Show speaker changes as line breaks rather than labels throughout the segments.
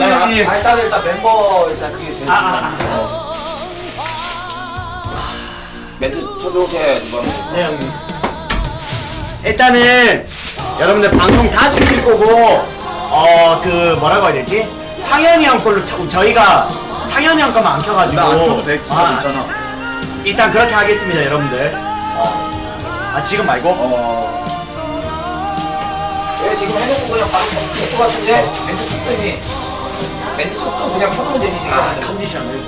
송은이
아, 일단 일단 멤버 일단 그게 제일
아, 아,
중요해요. 멘트 쳐주게 이번.
네 형님 일단은 여러분들 방송 다 시 킬 거고 어 그 뭐라고 해야 되지 창현이 형 걸로 저- 저희가 창현이 형 거만 안 켜가지고
나안 켜도 돼. 진짜
아,
괜찮아.
일단 그렇게 하겠습니다 여러분들 아 지금 말고
어. 예, 지금 해놓고 그냥 바로 될것 같은데 멘트 쳤더니 멘트 쳤도 그냥 쳐놓으면 되지 지금.
아 컨디션을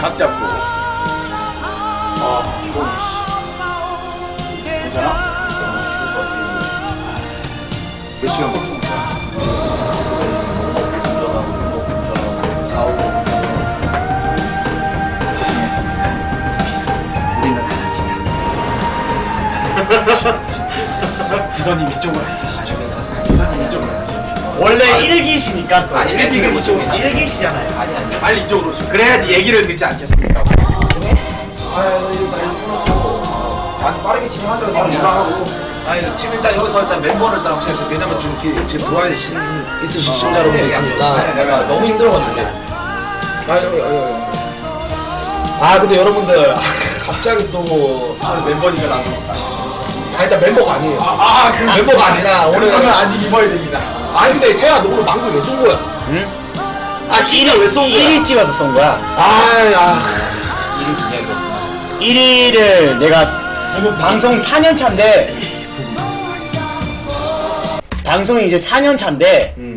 각 잡고.
아 이거는
괜찮아? 몇 시간 먹고 먹자.
우리는 하나입니다
비서님 이쪽으로 앉으시죠. 비서님 이쪽으로 앉으시죠.
원래 일기시니까 또
아니, 멘트를 못 치고 있다.
일기시잖아요
아니 아니.
빨리 이쪽으로 오시고. 그래야지 얘기를 듣지 않겠습니까?
끊었고. 아니 빠르게 진행하자. 너무 이상하고.
아니 지금 일단 여기서 일단 멤버를 딱 혹시 왜냐면 좀 이렇게 제 부하에 신 있으신
아,
시청자 여러분들
네,
있습니다.
네, 내가 너무 힘들어가지고.
아니, 아니, 아니, 아니. 아 근데 여러분들 갑자기 또 아, 멤버니까 나도 아 일단 멤버가 아니에요.
아, 그
멤버가 아니라 오늘
그러면 아직 입어야 됩니다.
아니 근데 태야 너 오늘 망고 왜 쏜 거야?
응?
아 지인을 왜쏜 거야?
1위 찍어서 쏜 거야
아, 아.
일이 중요하겠구나.
1위를 내가 방송 4년 차인데 방송이 이제 4년 차인데
음.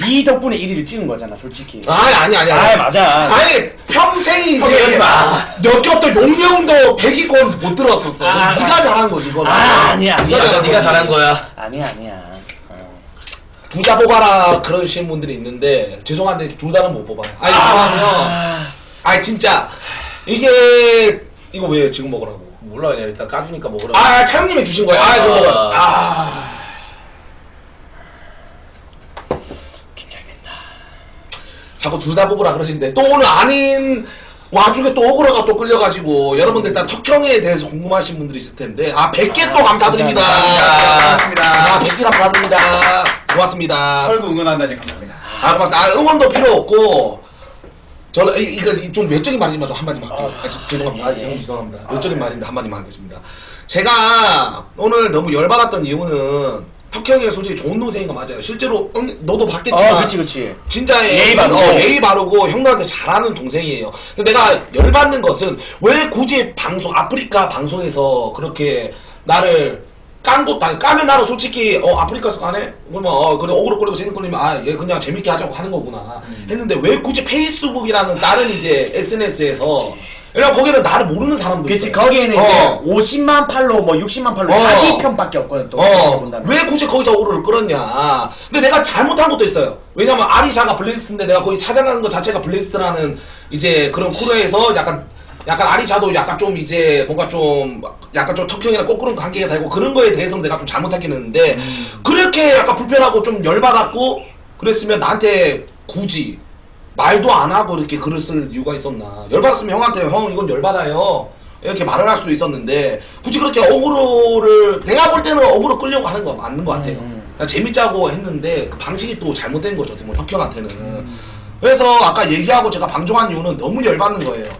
네 덕분에 1위를 찍은 거잖아 솔직히
아니 아니 아니
아이, 맞아.
아니 평생이
형,
이제. 여기부터 용령도 100위권 못 들었었어.
아,
네가
아.
잘한 거지 이거.
아, 아니야, 아니야.
네가, 네가 잘한 거야.
아니야 아니야 어.
두자 뽑아라 그러시는 분들이 있는데 죄송한데 둘 다는 못 뽑아요. 아니 왜냐면
아,
아니 진짜 이게 이거 왜 지금 먹으라고?
몰라 그냥 일단 까주니까 먹으라.
아 차영님이 주신 거예요. 아 이거 먹어. 아
긴장된다
자꾸 둘 다 뽑으라 그러시는데 또 오늘 아닌 와중에 또 오그라가 또 끌려가지고 여러분들 일단 턱형에 대해서 궁금하신 분들이 있을 텐데 아 100개 또 감사드립니다.
감사합니다.
아 100개 감사드립니다. 고맙습니다.
설구 응원한다니 감사합니다.
아, 고맙습니다. 아, 응원도 필요 없고, 저는, 이, 이거 좀 외적인 말이지만 좀 한마디만 할게요. 아, 저- 죄송합니다. 아, 형 죄송합니다. 외적인 말인데 한마디만 하겠습니다. 제가 오늘 너무 열받았던 이유는, 턱형이 솔직히 좋은 동생인 거 맞아요. 실제로, 응, 너도 봤겠지만.
어 그치 그치
진짜
예의 바르고.
어, 예의 바르고 형들한테 잘하는 동생이에요. 근데 내가 열받는 것은 왜 굳이 방송 아프리카 방송에서 그렇게 나를 깐 것도 아니 까면 나는 솔직히 어 아프리카에서 까네? 그러면 어 그래 어그로 끌리고 재밌 끌리면 아얘 그냥 재밌게 하자고 하는 거구나 했는데 왜 굳이 페이스북이라는 다른 이제 SNS에서 왜냐면 거기는 나를 모르는 사람도
그치
있어요.
거기에는
어.
이제 50만 팔로우 뭐 60만 팔로우
어.
자기 편밖에 없거든 또
어,
본다면.
왜 굳이 거기서 오르를 끌었냐. 근데 내가 잘못한 것도 있어요. 왜냐면 아리샤가 블랙리스트인데 내가 거기 찾아가는 것 자체가 블랙리스트라는 이제 그런 코너에서 약간, 약간 아리샤도 약간 좀 이제 뭔가 좀, 약간 좀 턱형이랑 거꾸로 관계가 되고 그런 거에 대해서는 내가 좀 잘못했긴 했는데, 그렇게 약간 불편하고 좀 열받았고, 그랬으면 나한테 굳이 말도 안 하고 이렇게 글을 쓸 이유가 있었나. 열받았으면 형한테 형 이건 열받아요. 이렇게 말을 할 수도 있었는데 굳이 그렇게 어그로를 내가 볼 때는 어그로 끌려고 하는 거 맞는 것 같아요.
음.
그냥 재밌자고 했는데 그 방식이 또 잘못된 거죠. 뭐 덕형한테는.
음.
그래서 아까 얘기하고 제가 방종한 이유는 너무 열받는 거예요.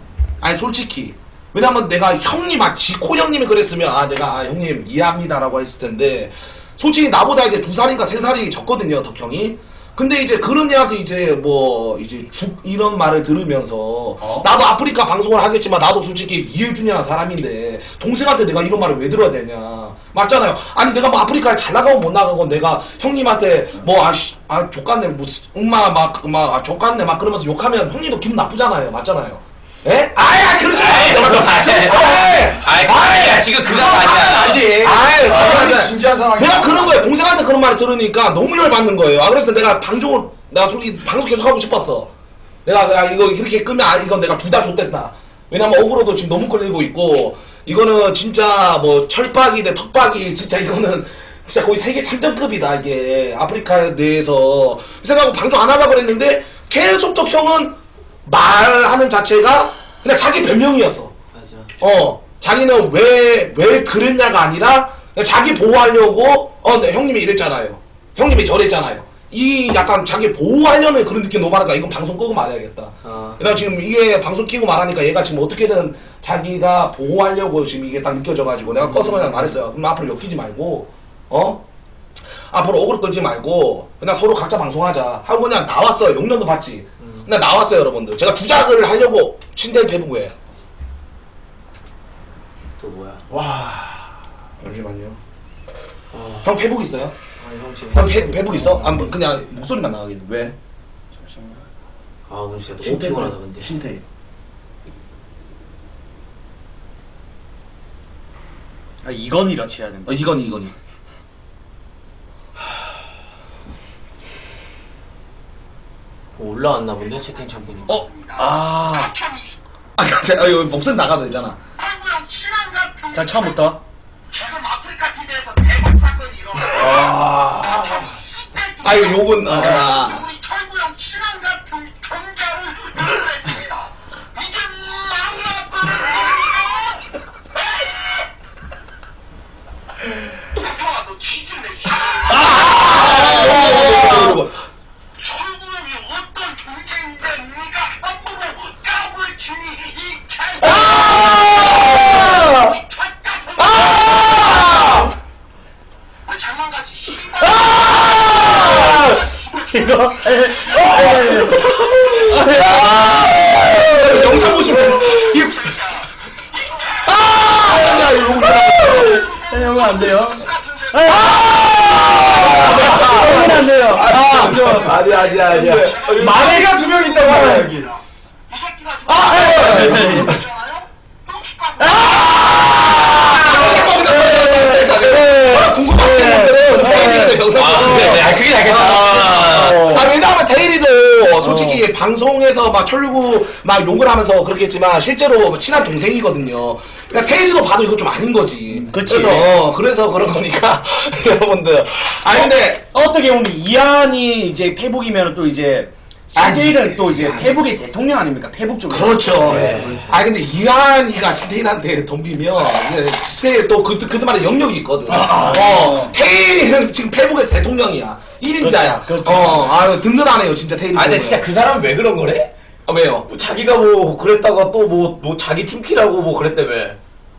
아니 솔직히 왜냐면 내가 형님 아 지코 형님이 그랬으면 아 내가 아, 형님 이해합니다라고 했을 텐데 솔직히 나보다 이제 두 살인가 세 살이 적거든요 덕형이. 근데 이제 그런 애한테 이제 뭐 이제 죽 이런 말을 들으면서 나도 아프리카 방송을 하겠지만 나도 솔직히 이해준이라는 사람인데 동생한테 내가 이런 말을 왜 들어야 되냐. 맞잖아요. 아니 내가 뭐 아프리카에 잘 나가고 못 나가고 내가 형님한테 뭐 아씨 아 족같네. 뭐 엄마 막막 아, 족같네. 막 그러면서 욕하면 형님도 기분 나쁘잖아요. 맞잖아요 예? 아야 그러지
아이,
마
너무 아이, 아이, 아이, 지금 그거 아니야.
아니지
아이,
아이,
진지한 상황이야.
내가 그런 거예요. 동생한테 그런 말을 들으니까 너무 열받는 거예요. 아, 그래서 내가 방송을, 내가 솔직히 방송 계속 하고 싶었어. 내가, 내가 이거 이렇게 끄면, 아, 이건 내가 둘다 좆됐다. 왜냐면 억울로도 지금 너무 걸리고 있고, 이거는 진짜 뭐 철박이 대 턱박이, 진짜 이거는 진짜 거의 세계 참전급이다, 이게. 아프리카에 대해서. 이 생각하고 방송 안 하려고 그랬는데, 계속 또 형은 말하는 자체가 그냥 자기 별명이었어.
맞아.
어, 자기는 왜, 왜 그랬냐가 아니라, 자기 보호하려고 어 네, 형님이 이랬잖아요. 형님이 저랬잖아요. 이 약간 자기 보호하려는 그런 느낌 너무 많으니까 이건 방송 끄고 말해야겠다.
어.
그다음 지금 이게 방송 키고 말하니까 얘가 지금 어떻게든 자기가 보호하려고 지금 이게 딱 느껴져가지고 내가 꺼서 그냥 말했어요. 그럼 앞으로 엮이지 말고 어 앞으로 억울 끌지 말고 그냥 서로 각자 방송하자 하고 그냥 나왔어요. 용련도 봤지. 그 냥 나왔어요 여러분들. 제가 주작을 하려고 침대 배부구예요.
또 뭐야?
와.
잠시만요.
어.
형 페북 있어요?
아, 형 지금
형 페, 페북 있어? 아, 뭐 그냥 목소리만 나가겠네. 왜?
아 오늘 진짜 너무 피곤하다 근데.
신태.
아 이건 이렇지 해야 된다.
어, 이건이 이건이.
올라왔나 본데 채팅창 보니까.
어? 아. 아, 자, 아, 이거 목소리 나가도 되잖아.
자 처음부터.
지금 아프리카 TV에서 대박 사건이 일어나요.
아. 아, 이거 욕은, 아. 아! 아! 영상 보시면 아! 야, 이거
형은 안 돼요.
아!
형은 안 돼요. 아. 마네가 두 명 있다고 여기.
아! 예.
아,
네, 아, 그게 알겠다.
아.
아, 왜냐하면 테일이도 솔직히 방송에서 막 철르고 막 욕을 하면서 그렇겠지만 실제로 친한 동생이거든요. 그러니까 테일이도 봐도 이거 좀 아닌 거지.
그치.
래서 어, 그래서 그런 거니까 여러분들. 아 근데
어떻게 보면 이한이 이제 페북이면 또 이제 신대일은 또 이제 페북의 대통령 아닙니까? 페북 쪽으로.
그렇죠.
네.
아 근데 이한이가 스테인한테 덤비면 스테인 또그 그들만의 영역이 있거든.
아,
어, 테일은 지금 페북의 대통령이야. 1인자야.
그렇죠.
어, 아 든든하네요 진짜 테일.
아, 근데 진짜 그 사람은 왜 그런 거래?
아, 왜요?
뭐 자기가 뭐 그랬다가 또 뭐 뭐 자기 팀키라고 뭐 그랬다며.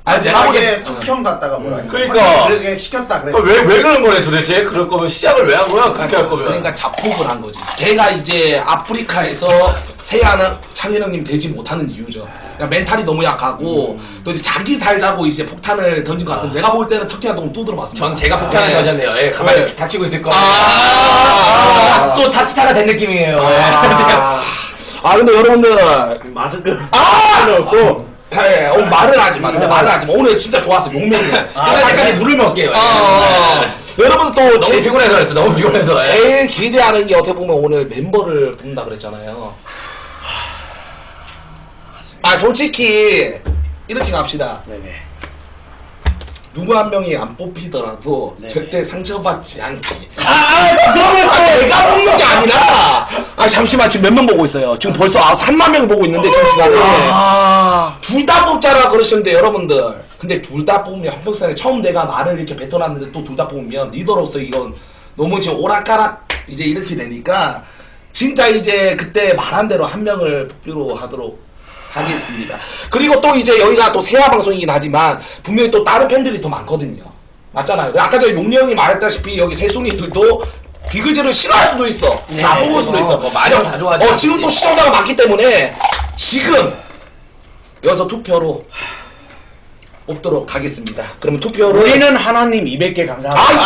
아,
아니, 응.
툭형 갔다가 뭐라.
음. 그러니까.
그렇게 시켰다 그래.
왜 왜 그런 거래 도대체? 그럴 거면 시작을 왜 한 거야? 그렇게 할 거면.
그러니까 자폭을 한 거지. 걔가 이제 아프리카에서 세아나 창현형님 되지 못하는 이유죠. 그러니까 멘탈이 너무 약하고
음.
또 이제 자기 살자고 이제 폭탄을 던진 것 같은데 내가 볼 때는 터키 한동 또 들어봤습니다.
전 제가 폭탄을
네.
던졌네요. 예, 가만히
네.
닥치고 있을 거예요.
아.
또 다스타가 된 느낌이에요.
아, 아 근데 여러분들
마스크.
아!
없고.
네, 어, 말을 하지 마. 근데 말을 하지 마. 오늘 진짜 좋았어. 용맹이야.
아,
일단 잠깐 물을 먹게요.
어, 어. 여러분들 또
너무
제-
피곤해서 그랬어. 너무 피곤해서. 예.
제일 기대하는 게 어떻게 보면 오늘 멤버를 뽑는다 그랬잖아요. 아 솔직히 이렇게 갑시다.
네네.
누구 한 명이 안 뽑히더라도
네.
절대 상처받지 않기.
아, 아, 그거는
아, 내가 뽑는 게 아니라. 아 잠시만 지금 몇 명 보고 있어요. 지금 벌써 아 3만 명 보고 있는데 지금 시간에.
아.
둘다 뽑자라 그러시는데 여러분들 근데 둘 다 뽑으면 한평생에 처음 내가 말을 이렇게 뱉어놨는데 또 둘 다 뽑으면 리더로서 이건 너무 지금 오락가락 이제 이렇게 되니까 진짜 이제 그때 말한 대로 한 명을 뽑기로 하도록 하겠습니다 그리고 또 이제 여기가 또 세화 방송이긴 하지만 분명히 또 다른 팬들이 더 많거든요 맞잖아요 아까 전에 용리 형이 말했다시피 여기 세순이들도 비글즈를 싫어할 수도 있어
네.
다 뽑을 수도 있어
뭐 마냥 다 좋아하지
어, 지금 또
않지.
시청자가 많기 때문에 지금 여기서 투표로 뽑도록 하겠습니다. 그러면 투표를
우리는 하나님 200개
아,
감사합니다.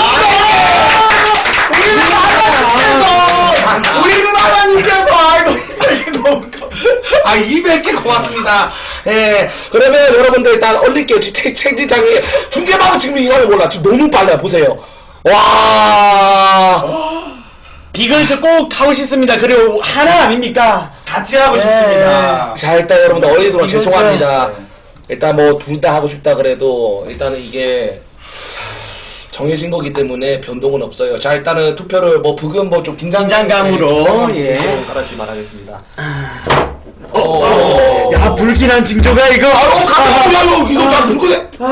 우리는 하나님께서 우리는 하나님께서 아이고 이게 너무 커. 아 200개 고맙습니다. 예 그러면 여러분들 일단 책- 책지장에 중계방은 지금 이상을 몰라. 지금 너무 빨라요. 보세요. 와.
비글즈 꼭 하고 싶습니다. 그리고 하나 아닙니까?
같이 하고
네.
싶습니다.
자 일단 여러분들
이거죠.
죄송합니다. 일단 뭐 둘 다 하고 싶다 그래도 일단은 이게 정해진 거기 때문에 변동은 없어요. 자 일단은 투표를 뭐 부금 뭐 좀 긴장
긴장감으로, 예.
깔아주시 바라겠습니다.
어,
어.
야, 불길한 징조가 이거.
아유 가자 야 이거 이거 잘 누구네?
아,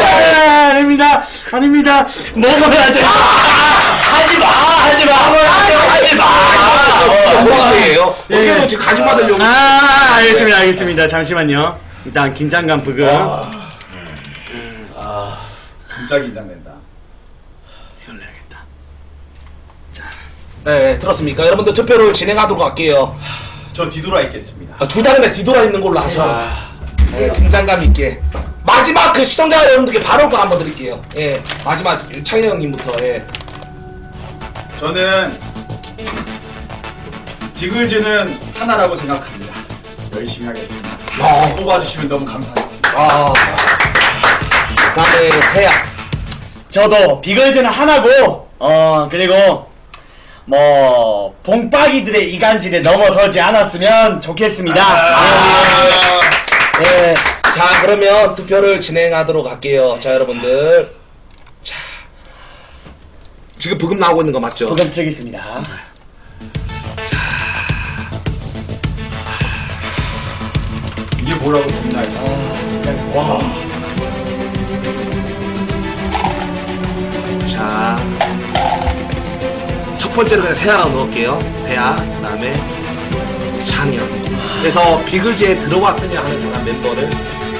야, 야, 아닙니다. 아닙니다. 먹어야죠. 하지 마, 하지 마. 하지 마.
뭐예요?
예.
어깨로 지금 가지 받으려고.
아, 알겠습니다, 알겠습니다. 잠시만요. 일단 긴장감 부금.
아, 진짜 긴장된다.
이걸 내야겠다.
네, 들었습니까? 여러분들 투표를 진행하도록 할게요.
저 뒤돌아 있겠습니다.
아, 두 달에 뒤돌아 있는 걸로 하죠. 네, 긴장감 있게. 마지막 그 시청자 여러분들께 바로 그 한번 드릴게요. 예, 마지막 창희 형님부터. 예.
저는 디글즈는 하나라고 생각합니다. 열심히 하겠습니다.
어.
뽑아주시면 너무 감사하겠습니다.
아. 그다음에 태야.
저도 비글즈는 하나고, 어, 그리고, 뭐, 봉빠기들의 이간질에 넘어서지 않았으면 좋겠습니다.
아.
예. 예.
자, 그러면 투표를 진행하도록 할게요. 자, 여러분들. 자. 지금 부금 나오고 있는 거 맞죠?
부금 드리겠습니다.
이게 뭐라고 겁나요?
와.
자. 첫 번째로 그냥 세아라고 넣을게요. 세아, 그 다음에 창현. 그래서 비글즈에 들어왔으냐 하는 사람 멤버를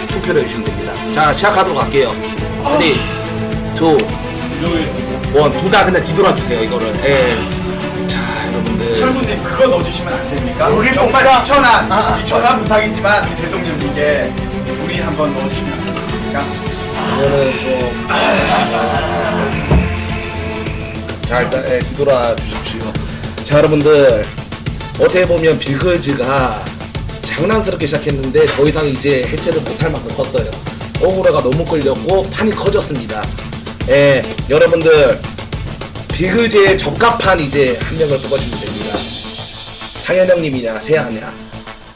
투표를 해주시면 됩니다. 자, 시작하도록 할게요. 3, 2, 1. 둘 다 그냥 뒤돌아주세요, 이거를. 예. 자, 여러분들.
철구님 그거 넣어주시면 안 됩니까?
여기
정말
뭔가-
미천한
아, 아.
부탁이지만 우리 대통령님께 둘이 한번 넣어주시면 안 됩니까?
이거는 좀. 자, 일단, 예, 뒤돌아 주십시오. 자, 여러분들. 어떻게 보면 빌글즈가 장난스럽게 시작했는데 더 이상 이제 해체를 못할 만큼 컸어요. 오그라가 너무 끌렸고 판이 커졌습니다. 예, 여러분들. 비글즈에 적합한 이제 한 명을 뽑아주면 됩니다. 창현 형님이냐, 세아냐.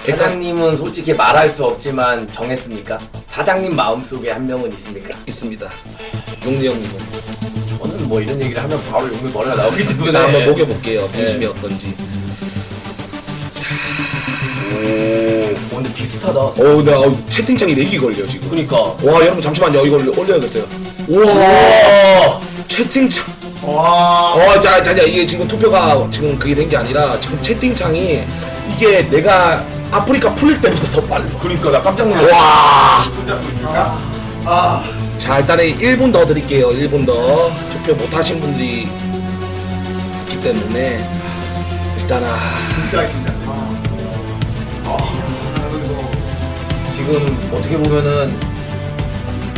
회장님은 솔직히 말할 수 없지만 정했습니까? 사장님 마음속에 한 명은 있습니까?
있습니다. 용리 형님은.
저는 뭐 이런 얘기를 하면 바로 용물 머리가 나오기 때문에
두분 한번 녹여볼게요.
네.
민심이 어떤지.
오, 근데 비슷하다.
어, 근데 어, 채팅창이 렉이 걸려 지금.
그러니까.
와, 여러분 잠시만요. 이걸 올려야겠어요. 우와, 채팅창.
와.
어, 자, 자, 자, 이게 지금 투표가 지금 그게 된 게 아니라 지금 채팅창이 이게 내가 아프리카 풀릴 때보다 더 빨라.
그러니까 나 깜짝 놀랐어.
와.
손잡고 있을까? 아.
자, 일단은 1분 더 드릴게요. 1분 더. 투표 못 하신 분들이 있기 때문에 일단 아.
진짜 긴장돼.
지금 어떻게 보면은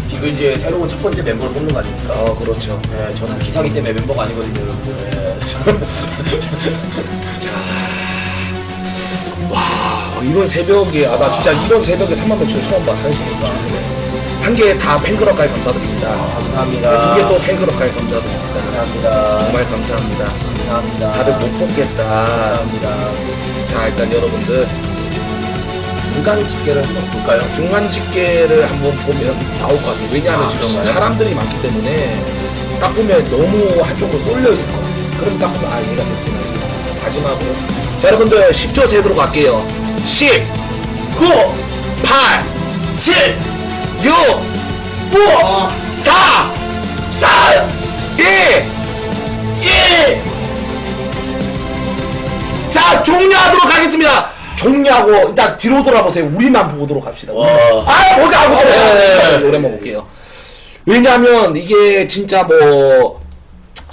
디글즈의 새로운 첫 번째 멤버를 뽑는 거 아닙니까?
어, 그렇죠.
네, 저는 기사기 때문에 멤버가 아니거든요, 여러분들. 네.
와 이런 새벽에 아 나 진짜 이런 새벽에 3만 명 처음 봐 한시니까 한개 다 팬클럽까지 감사드립니다
감사합니다.
두개또 팬클럽까지 감사드립니다
감사합니다.
정말 감사합니다
감사합니다.
다들 못 뽑겠다
감사합니다.
자 일단 여러분들
중간 집계를 한번 볼까요?
중간 집계를 한번 보면 나올 것 같아요 왜냐하면
아,
지금
그런가요?
사람들이 많기 때문에 딱 보면 너무 한쪽으로 쏠려 있을 것 같아요 그럼 딱 보면 아 얘가 됐구나 마지막으로 자 여러분들 10초 세도록 할게요 10 9 8 7 6 5 4 3 2 1 자, 종료하도록 하겠습니다. 종료하고 일단 뒤로 돌아보세요. 우리만 보도록 합시다.
와.
아, 보자, 보자.
네.
노래만 볼게요. 왜냐하면 이게 진짜 뭐,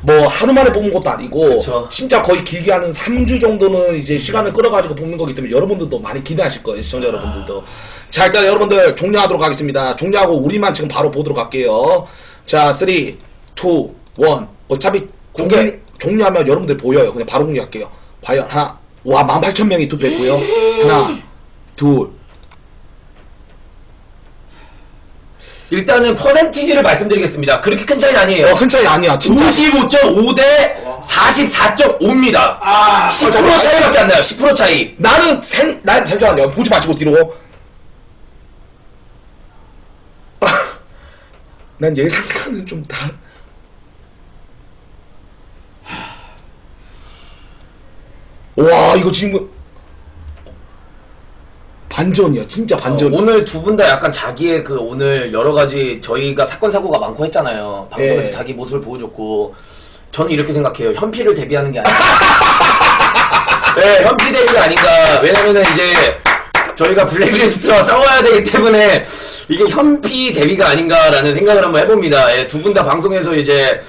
뭐 하루 만에 뽑는 것도 아니고
그쵸.
진짜 거의 길게 하는 3주 정도는 이제 시간을 끌어가지고 뽑는 거기 때문에 여러분들도 많이 기대하실 거예요 시청자 여러분들도. 자 일단 여러분들 종료하도록 하겠습니다. 종료하고 우리만 지금 바로 보도록 할게요. 자 3, 2, 1 어차피
공개.
종료, 종료하면 여러분들 보여요. 그냥 바로 공개할게요. 과연 하나. 와 18,000명이 투표했고요. 하나 둘
일단은 퍼센티지를 말씀드리겠습니다. 그렇게 큰 차이 아니에요.
어, 큰 차이 아니야 진짜
55.5 대 44.5입니다.
아.
10% 차이밖에 안 나요. 10% 차이.
나는 생, 난 잠시만요. 보지 마시고 뒤로. 난 예상과는 좀 다. 와, 이거 지금. 반전이야, 진짜 반전.
어, 오늘 두 분 다 약간 자기의 그 오늘 여러 가지 저희가 사건 사고가 많고 했잖아요. 방송에서
예.
자기 모습을 보여줬고 저는 이렇게 생각해요. 현피를 대비하는 게 아니라. 네, 현피 대비가 아닌가. 왜냐면은 이제 저희가 블랙리스트와 싸워야 되기 때문에 이게 현피 대비가 아닌가라는 생각을 한번 해봅니다. 예, 두분 다 방송에서 이제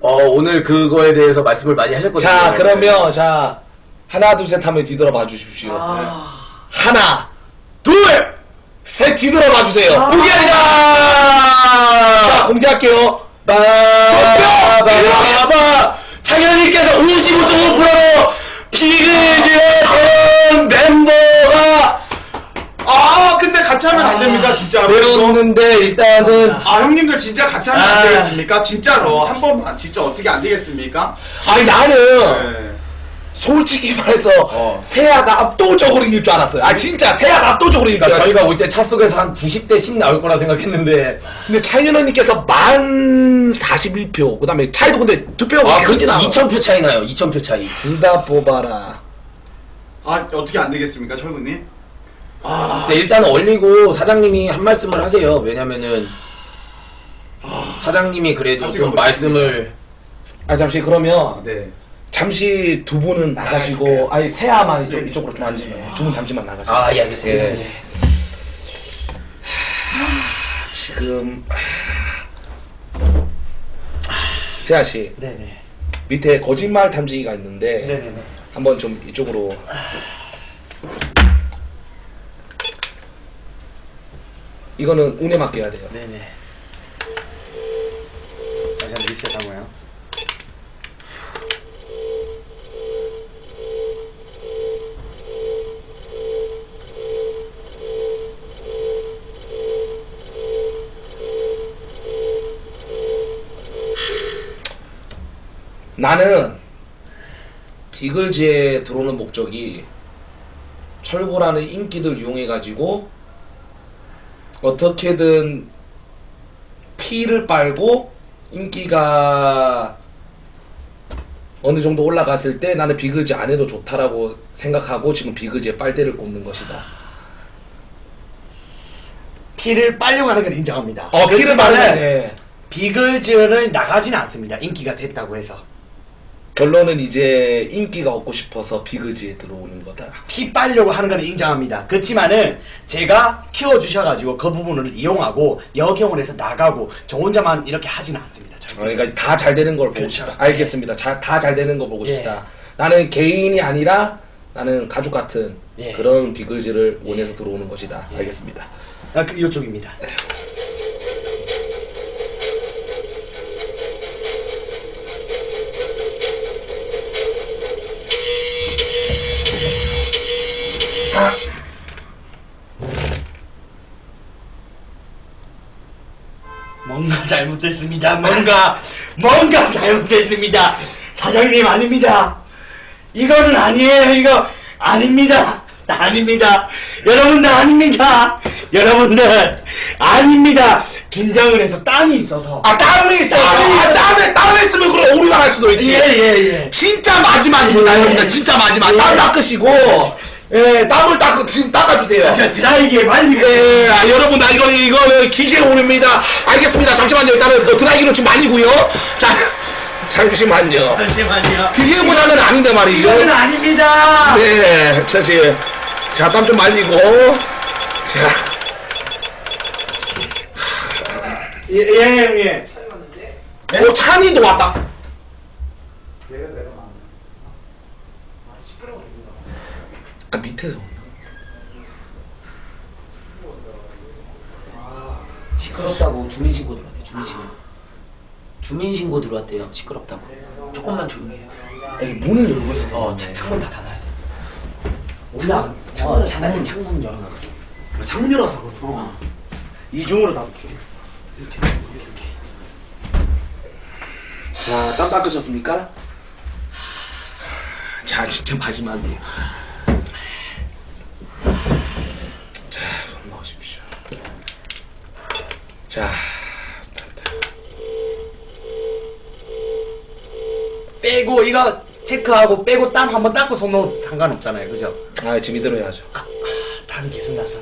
어, 오늘 그거에 대해서 말씀을 많이 하셨거든요.
자, 그러면, 자, 하나, 둘, 셋 하면 뒤돌아봐 주십시오.
아.
하나, 둘, 셋 뒤돌아 봐 주세요.
아.
공개합니다! 자, 공개할게요.
빠바바바 창현님께서 55.5%로 비글즈의 전 멤버가
아 근데 같이 하면 안 됩니까 진짜로?
되었는데 일단은
아 형님들 진짜 같이 하면
아.
안 되겠습니까? 진짜로 한 번만 진짜 어떻게 안 되겠습니까?
아니, 나는,
네.
솔직히 말해서,
어.
세아가 압도적으로 이길 줄 알았어요. 아, 진짜, 세아가 압도적으로 이길 줄
그러니까
알았어요.
저희가 올 때 차 속에서 한 90대 10 나올 거라 생각했는데
근데 차윤호님께서 만 41표, 그 다음에 차이도 근데 두 표가
아,
그렇게 크진 않아.
2,000표 차이 나요 2,000표 차이
둘다 뽑아라.
아 어떻게 안 되겠습니까 철구님?
아,
네, 일단 올리고 사장님이 한 말씀을 하세요 왜냐면은 사장님이 그래도 좀 말씀을
아 잠시 그러면
네.
잠시 두 분은 나가시고, 아니 세아만 이쪽 이쪽으로 좀 앉으시면 두 분 잠시만 나가시고.
아 예 알겠습니다
예.
예.
지금 세아 씨
네네.
밑에 거짓말 탐지기가 있는데
네네네.
한번 좀 이쪽으로. 이거는 운에 맡겨야 돼요.
네네.
나는 비글즈에 들어오는 목적이 철구라는 인기를 이용해 가지고 어떻게든 피를 빨고 인기가 어느 정도 올라갔을 때 나는 비글즈 안 해도 좋다라고 생각하고 지금 비글즈에 빨대를 꽂는 것이다.
피를 빨려고 하는 건 인정합니다.
어, 피를 네.
비글즈는 나가지는 않습니다. 인기가 됐다고 해서.
결론은 이제 인기가 얻고 싶어서 비글즈에 들어오는 거다.
피 빨려고 하는 건 인정합니다. 그렇지만은 제가 키워주셔가지고 그 부분을 이용하고 역용을 해서 나가고 저 혼자만 이렇게 하지는 않습니다. 절대.
어, 그러니까 다 잘 되는 걸 보고
그렇죠.
싶다. 알겠습니다. 다 잘 되는 거 보고
예.
싶다. 나는 개인이 아니라 나는 가족 같은
예.
그런 비글즈를 원해서
예.
들어오는 것이다.
예.
알겠습니다.
아, 그, 이쪽입니다. 뭔가 잘못됐습니다. 뭔가 뭔가 잘못됐습니다. 사장님 아닙니다. 이거는 아니에요. 이거 아닙니다. 아닙니다. 여러분들 아닙니다. 여러분들 아닙니다. 긴장을 해서 땀이 있어서.
아 땀이 있어. 아, 땀에 땀에 있으면 그럼 오류가 날 수도 있지.
예예 예.
진짜 마지막입니다,
예.
여러분들. 진짜 마지막.
예.
땀 닦으시고, 예, 땀을 닦 지금 닦아주세요.
저 드라이기에 빨리.
예, 아, 여러분, 나 이거, 이거, 기계 오릅니다. 알겠습니다. 잠시만요. 일단은 그 드라이기로 좀 말리고요. 자, 잠시만요.
잠시만요.
기계보다는 아닌데 말이죠.
이거는 아닙니다.
네, 저지, 자, 땀 좀 말리고, 자,
예, 예 형님.
오, 찬이도 왔다. 아, 밑에서.
시끄럽다고 주민신고 들어왔대요 주민신고 주민신고 들어왔대요 시끄럽다고 조금만 조용히 해요
문을 열고 있어서.
어 차- 창문 다 닫아야 돼
올라.
창문 창문 창문 열어놔가지고
창문 열어서 그렇어.
어.
이중으로 닫을게.
이렇게 이렇게 이렇게
자, 땀 닦으셨습니까? 자, 진짜 마지막이에요. 자, 손 넣으십시오. 자, 스타트.
빼고 이거 체크하고 빼고 땀 한번 닦고 손 넣어도 상관없잖아요. 그죠?
아, 지금 이대로 해야죠.
다 잠이 계속 나서.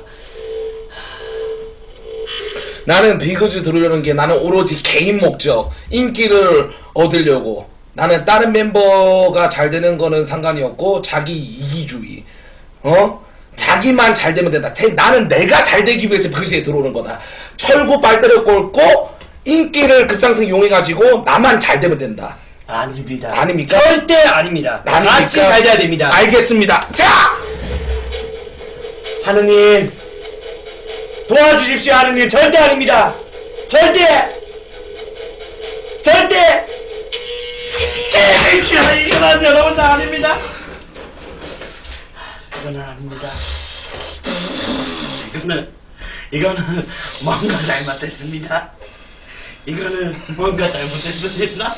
나는 비그즈 들으려는 게 나는 오로지 개인 목적, 인기를 얻으려고. 나는 다른 멤버가 잘 되는 거는 상관이 없고 자기 이기주의. 어? 자기만 잘 되면 된다. 대- 나는 내가 잘 되기 위해서 비그즈에 들어오는 거다. 철구 빨대를 꽂고 인기를 급상승 이용해가지고 나만 잘 되면 된다.
아닙니다.
아닙니까?
절대 아닙니다.
아닙니까?
같이 잘 돼야 됩니다.
알겠습니다. 자!
하느님 도와주십시오 하느님 절대 아닙니다 절대 절대 깨주십시오 이거는 여러분 다 아닙니다 이거는 아닙니다 이거는 이거는 뭔가 잘못됐습니다 이거는 뭔가 잘못됐습니다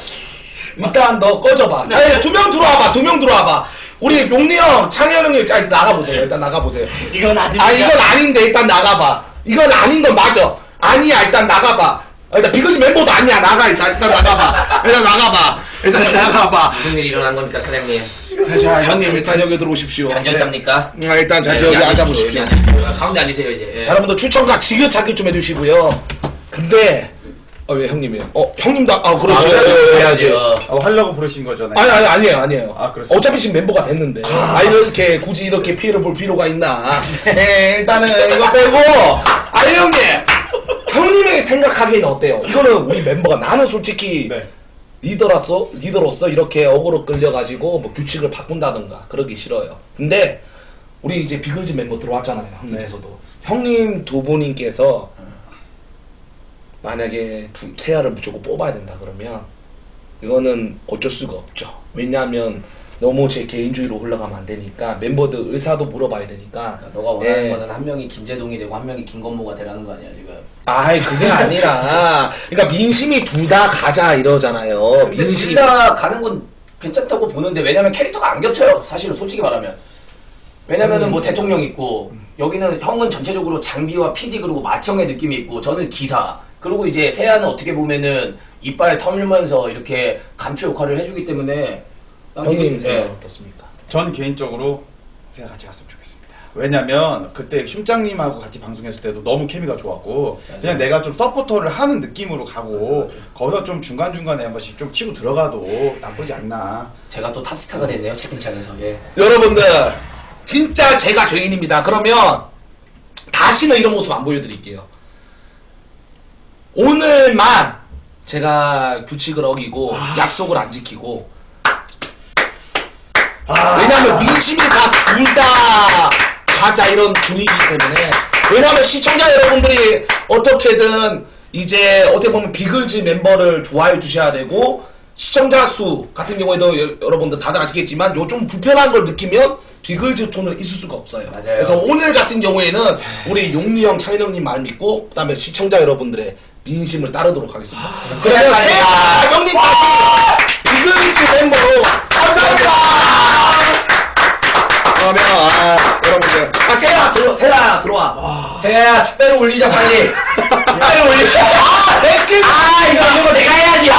일단 너 꺼져봐. 자, 두명 들어와봐. 두 명 들어와봐. 우리 용리 형, 창현 형님 일단 나가보세요. 일단 나가보세요.
이건 아닙니다
아, 이건 아닌데 일단 나가봐. 이건 아닌 건 맞아. 아니야, 일단 나가봐. 일단 비거지 멤버도 아니야. 나가, 일단, 일단 나가봐. 일단 나가봐. 일단 나가봐.
무슨 일이 일어난 겁니까, 사장님?
자, 형님 일단 여기 들어오십시오.
단결자입니까?
네. 아, 일단 자,
네,
여기
여기
앉아보십시오.
가운데 앉으세요, 이제. 예.
자, 여러분들 추천각 지겨찾기 좀 해주시고요. 근데, 어, 왜 형님이에요? 어, 형님도, 아, 그렇죠.
아,
예, 예,
해야죠.
예.
어, 하려고 부르신 거잖아요.
아니, 아니, 아니에요, 아니에요.
아, 그렇습니까?
어차피 지금 멤버가 됐는데. 아, 이렇게, 굳이 이렇게 피해를 볼 필요가 있나. 네, 일단은 이거 빼고. 아니, 형님. 형님이 생각하기에는 어때요? 이거는 우리 멤버가, 나는 솔직히.
네.
리더로서, 리더로서 이렇게 어그로 끌려가지고 뭐 규칙을 바꾼다던가 그러기 싫어요. 근데, 우리 이제 비글즈 멤버 들어왔잖아요, 형님께서도. 형님 두 분님께서 만약에 두, 세아를 무조건 뽑아야 된다 그러면 이거는 어쩔 수가 없죠. 왜냐하면 너무 제 개인주의로 흘러가면 안 되니까 멤버들 의사도 물어봐야 되니까.
그러니까 너가 원하는
예.
거는 한 명이 김재동이 되고 한 명이 김건모가 되라는 거 아니야, 지금?
아이 그게 아니라 그러니까 민심이 둘 다 가자 이러잖아요. 민심.
둘다 가는 건 괜찮다고 보는데 왜냐면 캐릭터가 안 겹쳐요. 사실은 솔직히 말하면. 왜냐면은
음.
뭐 대통령 있고 여기는 형은 전체적으로 장비와 PD 그리고 맏형의 느낌이 있고 저는 기사 그리고 이제 세아는 어떻게 보면은 이빨 털면서 이렇게 감초 역할을 해주기 때문에 난
형님 생각
예.
어떻습니까?
전 개인적으로 제가 같이 갔으면 좋겠습니다. 왜냐면 그때 흉장님하고 같이 방송했을 때도 너무 케미가 좋았고 그냥 내가 좀 서포터를 하는 느낌으로 가고 거기서 좀 중간 중간에 한 번씩 좀 치고 들어가도 나쁘지 않나.
제가 또 탑스타가 됐네요 채팅창에서 예.
여러분들 진짜 제가 죄인입니다. 그러면 다시는 이런 모습 안 보여드릴게요. 오늘만 제가 규칙을 어기고 약속을 안 지키고 왜냐하면 민심이 다 둘다 가자 이런 분위기 때문에 왜냐하면 시청자 여러분들이 어떻게든 이제 어떻게 보면 비글즈 멤버를 좋아해 주셔야 되고 시청자 수 같은 경우에도 여- 여러분들 다들 아시겠지만 요좀 불편한 걸 느끼면 비글즈 톤은 있을 수가 없어요.
맞아요.
그래서 오늘 같은 경우에는 우리 용리 형, 차인 형님 말 믿고 그다음에 시청자 여러분들의 민심을 따르도록 하겠습니다. 그러면
세아
세아 형님 다시 비글즈 멤버로 감사합니다. 그러면 아, 여러분들 아 세아 들어 세아 들어와.
세아야 축배를 올리자 빨리
빨리 올려. 아, 댓글.
아 이거 이거 내가 해야지 아,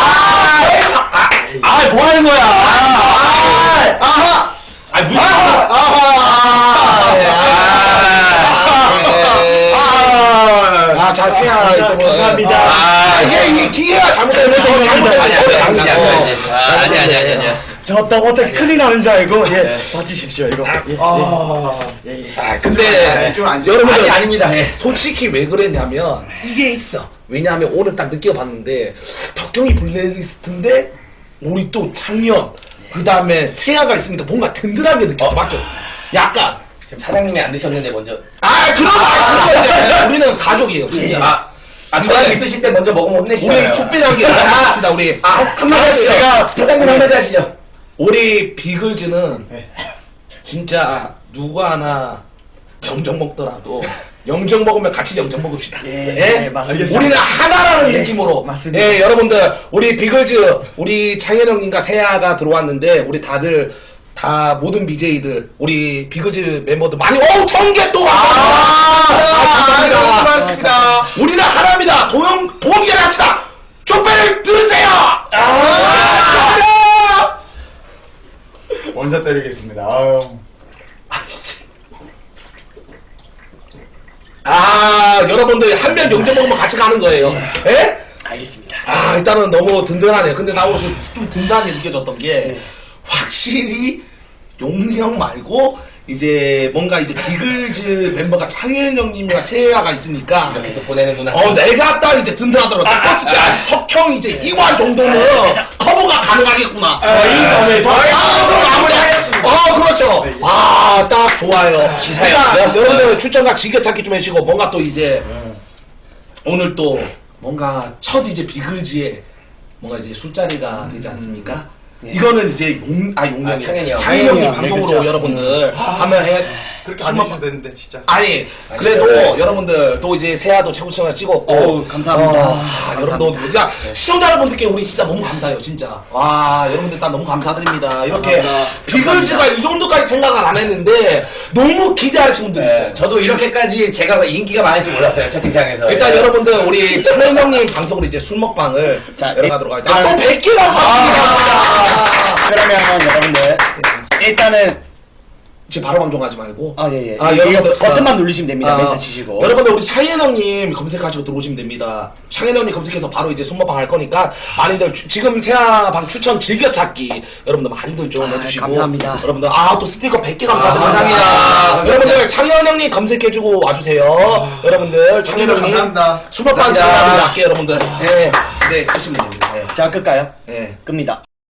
아, 뭐 하는 거야? 아, 아하. 아, 무슨 아하. 아, 아 그냥 아,
감사합니다.
아, 아 이게 기계가 잘못되면 또 아니야, 잘못되면
아니야, 아니야, 아니야. 아, 아니, 아니, 아니.
저또 어떻게 네. 큰일 나는 줄 알고 예
네.
봐주십시오 이거. 예, 예,
아,
예, 예.
아, 근데 여러분들
아니 아닙니다. 예.
솔직히 왜 그랬냐면 이게 있어. 왜냐하면 오늘 딱 느껴봤는데 덕경이 블랙리스트인데 우리 또 창년 그 다음에 세아가 있으니까 뭔가 든든하게 느껴. 어. 맞죠? 약간
지금 사장님이 안 드셨는데 먼저
아 그런 거 아니야. 우리는 가족이에요 진짜.
아, 아 저랑 있으실 때 먼저 먹으면 혼내시잖아요
우리 축배장기 합시다 우리
아, 한마디 하시죠
제가
사장님 한마디 하시죠
우리 비글즈는
네.
진짜 누가 하나 영정 먹더라도 영정 먹으면 같이 영정 먹읍시다.
예, 예, 맞습니다.
우리는 하나라는
예,
느낌으로.
맞습니다.
예, 여러분들 우리 비글즈 우리 창현 형님과 세아가 들어왔는데 우리 다들 다 모든 BJ들 우리 비글즈 멤버들 많이 어우 청개 또 와.
아,
감사합니다.
너무 고맙습니다.
우리는 하나입니다. 도영 도움이 합시다. 촛배를 들으세요. 아,
원샷 때리겠습니다. 아유.
아 여러분들 한 명 영점 먹으면 같이 가는 거예요. 예?
알겠습니다.
아 일단은 너무 든든하네요. 근데 나 오늘 좀 든든하게 느껴졌던 게 확실히 형 말고 이제 뭔가 이제 비글즈 멤버가 창현 형님이랑 세아가 있으니까
이렇게 또 보내는구나.
어 내가 딱 이제 든든하더라고. 딱 봤을 때 아, 석형 이제 이완 정도는 커버가 가능하겠구나.
저희 덤에 저희
아, 그럼 마무리 하겠습니다. 어, 그렇죠. 아, 딱 좋아요. 일단 여러분들 추천과 즐겨찾기 좀 해주시고 뭔가 또 이제 오늘 또 뭔가 첫 이제 비글즈의 뭔가 이제 술자리가 되지 않습니까? 이거는 이제 용, 아, 용량이
아, 창현이 형.
창현이
창현이.
방송으로
네, 그쵸.
여러분들 하면 해.
그렇게
한번
안 해주셔도 되는데 진짜.
아니 그래도 여러분들 또 이제 세아도 최고 시청을 찍었고.
어우, 감사합니다.
아, 여러분들 야 시청자 여러분들께 우리 진짜 너무 감사해요 진짜. 와 여러분들 다 너무 감사드립니다. 이렇게
감사합니다.
비글즈가 이 정도까지 생각을 안 했는데 너무 기대하시는 분들 있어요.
네, 저도 이렇게까지 제가 인기가 많을 줄 몰랐어요 채팅창에서.
일단 여러분들 우리 창현 형님 방송으로 이제 술 먹방을
자,
열어가도록
일-
할게요
아,
또 100개 감사합니다.
아, 그러면 여러분들 일단은
지금 바로 방송하지 말고
아, 예, 예.
아,
이거
여러분들
버튼만
아,
누르시면 됩니다.
아,
멘트 치시고.
여러분들 우리 창현 형님 검색하시고 들어오시면 됩니다. 창현 형님 검색해서 바로 이제 손모방 할 거니까 많이들 주- 지금 세아방 추천 즐겨찾기 여러분들 많이들 좀
아,
해주시고
감사합니다.
여러분들 아 또 스티커 100개 감사드립니다.
아, 감사합니다.
여러분들 창현 형님 검색해주고 와주세요. 여러분들 창현 형님
감사합니다.
손모방
감사합니다.
할게요 여러분들. 네, 네, 끄시면 됩니다. 네.
자, 끌까요?
네.
끕니다.